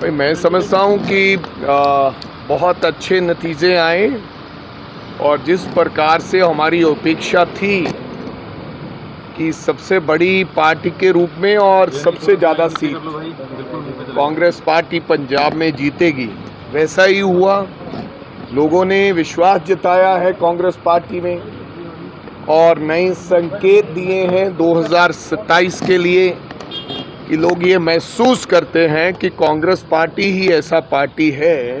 भाई मैं समझता हूँ कि आ, बहुत अच्छे नतीजे आए और जिस प्रकार से हमारी अपेक्षा थी कि सबसे बड़ी पार्टी के रूप में और सबसे ज़्यादा सीट कांग्रेस पार्टी पंजाब में जीतेगी। वैसा ही हुआ। लोगों ने विश्वास जताया है कांग्रेस पार्टी में और नए संकेत दिए हैं 2027 के लिए। कि लोग ये महसूस करते हैं कि कांग्रेस पार्टी ही ऐसा पार्टी है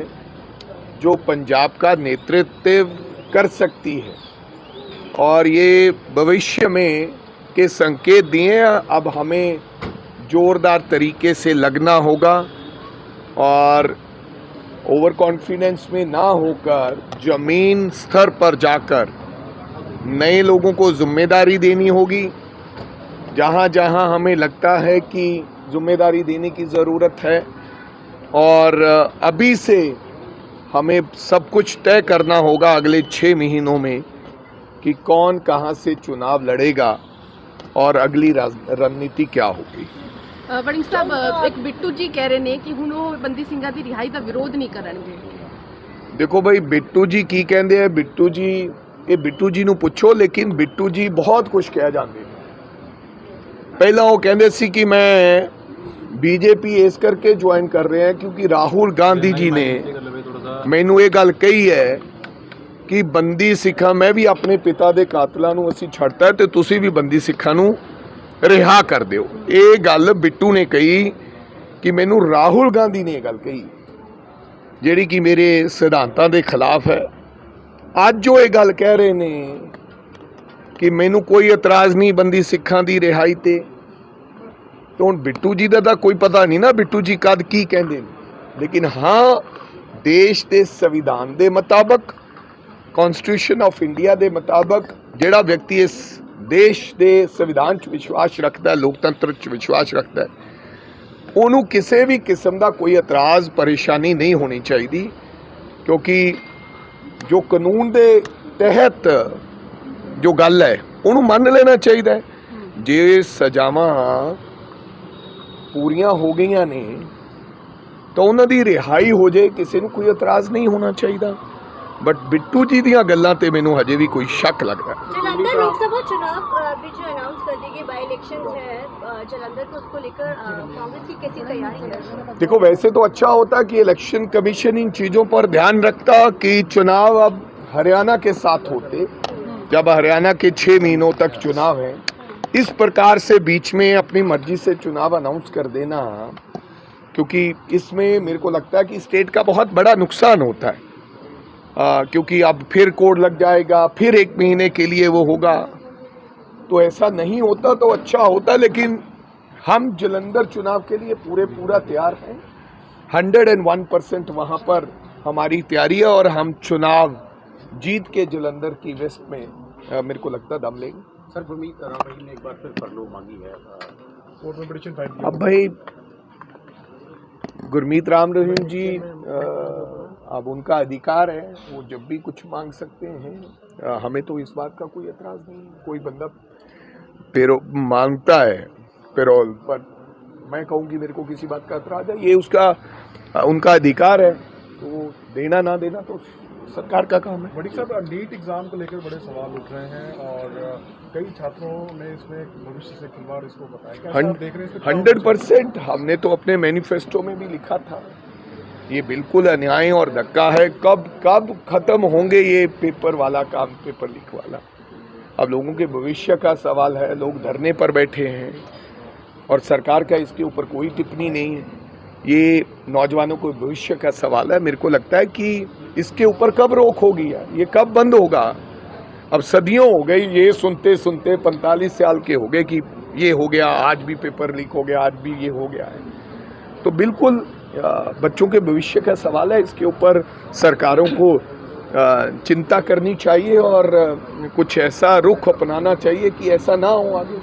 जो पंजाब का नेतृत्व कर सकती है। और ये भविष्य में के संकेत दिए, अब हमें जोरदार तरीके से लगना होगा और ओवर कॉन्फिडेंस में ना होकर ज़मीन स्तर पर जाकर नए लोगों को ज़िम्मेदारी देनी होगी। जहाँ जहाँ हमें लगता है कि जिम्मेदारी देने की ज़रूरत है और अभी से हमें सब कुछ तय करना होगा अगले छः महीनों में कि कौन कहाँ से चुनाव लड़ेगा और अगली राज- रणनीति क्या होगी ਅ, ਵੜਿੰਗ ਸਾਹਿਬ ਅ, ਇੱਕ ਬਿੱਟੂ ਜੀ ਕਹਿ ਰਹੇ ਨੇ ਕਿ ਹੁਣ ਉਹ ਬੰਦੀ ਸਿੰਘਾਂ ਦੀ ਰਿਹਾਈ ਦਾ ਵਿਰੋਧ ਨਹੀਂ ਕਰਨਗੇ ਦੇਖੋ ਭਾਈ ਬਿੱਟੂ ਜੀ ਕੀ ਕਹਿੰਦੇ ਆ ਬਿੱਟੂ ਜੀ ਇਹ ਬਿੱਟੂ ਜੀ ਨੂੰ ਪੁੱਛੋ ਲੇਕਿਨ ਬਿੱਟੂ ਜੀ ਬਹੁਤ ਕੁਝ ਕਹਿ ਜਾਂਦੇ ਨੇ ਪਹਿਲਾਂ ਉਹ ਕਹਿੰਦੇ ਸੀ ਕਿ ਮੈਂ ਬੀਜੇਪੀ ਇਸ ਕਰਕੇ ਜੁਆਇਨ ਕਰ ਰਹੇ ਹਾਂ ਕਿਉਂਕਿ ਰਾਹੁਲ ਗਾਂਧੀ ਜੀ ਨੇ ਮੈਨੂੰ ਇਹ ਗੱਲ ਕਹੀ ਹੈ ਕਿ ਬੰਦੀ ਸਿੱਖਾਂ, ਮੈਂ ਵੀ ਆਪਣੇ ਪਿਤਾ ਦੇ ਕਾਤਲਾਂ ਨੂੰ ਅਸੀਂ ਛੱਡਤਾ ਹੈ ਤੇ ਤੁਸੀਂ ਵੀ ਬੰਦੀ ਸਿੱਖਾਂ ਨੂੰ ਰਿਹਾ ਕਰ ਦਿਓ। ਇਹ ਗੱਲ ਬਿੱਟੂ ਨੇ ਕਹੀ ਕਿ ਮੈਨੂੰ ਰਾਹੁਲ ਗਾਂਧੀ ਨੇ ਇਹ ਗੱਲ ਕਹੀ, ਜਿਹੜੀ ਕਿ ਮੇਰੇ ਸਿਧਾਂਤਾਂ ਦੇ ਖਿਲਾਫ ਹੈ। ਅੱਜ ਉਹ ਇਹ ਗੱਲ ਕਹਿ ਰਹੇ ਨੇ ਕਿ ਮੈਨੂੰ ਕੋਈ ਇਤਰਾਜ਼ ਨਹੀਂ ਬੰਦੀ ਸਿੱਖਾਂ ਦੀ ਰਿਹਾਈ ਤੇ। ਤੇ ਹੁਣ ਬਿੱਟੂ ਜੀ ਦਾ ਤਾਂ ਕੋਈ ਪਤਾ ਨਹੀਂ ਨਾ ਬਿੱਟੂ ਜੀ ਕਦ ਕੀ ਕਹਿੰਦੇ ਨੇ। ਲੇਕਿਨ ਹਾਂ, ਦੇਸ਼ ਦੇ ਸੰਵਿਧਾਨ ਦੇ ਮੁਤਾਬਕ ਕਨਸਟੀਟਿਊਸ਼ਨ ਆਫ ਇੰਡੀਆ ਦੇ ਮੁਤਾਬਕ ਜਿਹੜਾ ਵਿਅਕਤੀ ਇਸ ਦੇਸ਼ ਦੇ ਸੰਵਿਧਾਨ 'ਚ ਵਿਸ਼ਵਾਸ ਰੱਖਦਾ, ਲੋਕਤੰਤਰ 'ਚ ਵਿਸ਼ਵਾਸ ਰੱਖਦਾ, ਉਹਨੂੰ ਕਿਸੇ ਵੀ ਕਿਸਮ ਦਾ ਕੋਈ ਇਤਰਾਜ਼, ਪਰੇਸ਼ਾਨੀ ਨਹੀਂ ਹੋਣੀ ਚਾਹੀਦੀ। ਕਿਉਂਕਿ ਜੋ ਕਾਨੂੰਨ ਦੇ ਤਹਿਤ ਜੋ ਗੱਲ ਹੈ ਉਹਨੂੰ ਮੰਨ ਲੈਣਾ ਚਾਹੀਦਾ ਹੈ ਜੇ ਸਜ਼ਾਵਾਂ ਪੂਰੀਆਂ ਹੋ ਗਈਆਂ ਨੇ ਤਾਂ ਉਹਨਾਂ ਦੀ ਰਿਹਾਈ ਹੋ ਜਾਏ ਕਿਸੇ ਨੂੰ ਕੋਈ ਇਤਰਾਜ਼ ਨਹੀਂ ਹੋਣਾ ਚਾਹੀਦਾ ਬਟ ਬਿੱਟੂ ਜੀ ਦੀਆਂ ਗੱਲਾਂ ਤੇ ਮੈਨੂੰ ਹਜੇ ਵੀ ਕੋਈ ਸ਼ੱਕ ਲੱਗਦਾ ਹੈ जलंधर लोकसभा चुनाव अ, भी जो अनाउंस कर दी गई बाई इलेक्शन है अ, जलंधर तो उसको लेकर अ, कांग्रेस की कैसी तैयारी है देखो वैसे तो अच्छा होता कि इलेक्शन कमीशन इन चीज़ों पर ध्यान रखता कि चुनाव अब हरियाणा के साथ होते जब हरियाणा के छः महीनों तक चुनाव है इस प्रकार से बीच में अपनी मर्ज़ी से चुनाव अनाउंस कर देना क्योंकि इसमें मेरे को लगता है कि स्टेट का बहुत बड़ा नुकसान होता है। आ, क्योंकि अब फिर कोड लग जाएगा फिर एक महीने के लिए वो होगा। तो ऐसा नहीं होता तो अच्छा होता लेकिन हम जलंधर चुनाव के लिए पूरे पूरा तैयार हैं। हंड्रेड एंड वन परसेंट वहाँ पर हमारी तैयारी है और हम चुनाव जीत के जलंधर की वेस्ट में अ, मेरे को लगता दम लेंगे। सर गुरमीत राम रहीम ने एक बार फिर फरलो मांगी है कोर्ट में पिटिशन फ़ाइल अब भाई गुरमीत राम रहीम जी अब उनका अधिकार है वो जब भी कुछ मांग सकते हैं। अ, हमें तो इस बात का कोई एतराज़ नहीं कोई बंदा पेरो माँगता है पेरोल पर मैं कहूँ कि मेरे को किसी बात का एतराज़ है। ये उसका उनका अधिकार है। तो वो देना ना देना तो सरकार का काम है। बड़ी साहब नीट एग्ज़ाम को लेकर बड़े सवाल उठ रहे हैं और कई छात्रों ने इसमें भविष्य से खिलवाड़ इसको बताया हंड्रेड परसेंट हमने तो अपने मैनिफेस्टो में भी लिखा था। ये बिल्कुल अन्याय और धक्का है। कब कब खत्म होंगे ये पेपर वाला काम पेपर लीक वाला? अब लोगों के भविष्य का सवाल है। लोग धरने पर बैठे हैं और सरकार का इसके ऊपर कोई टिप्पणी नहीं है। ये नौजवानों को भविष्य का सवाल है। मेरे को लगता है कि इसके ऊपर कब रोक होगी ये कब बंद होगा? अब सदियों हो गई, ये सुनते सुनते पैंतालीस साल के हो गए कि ये हो गया, आज भी पेपर लीक हो गया, आज भी ये हो गया है। तो बिल्कुल बच्चों के भविष्य का सवाल है। इसके ऊपर सरकारों को चिंता करनी चाहिए और कुछ ऐसा रुख अपनाना चाहिए कि ऐसा ना हो आगे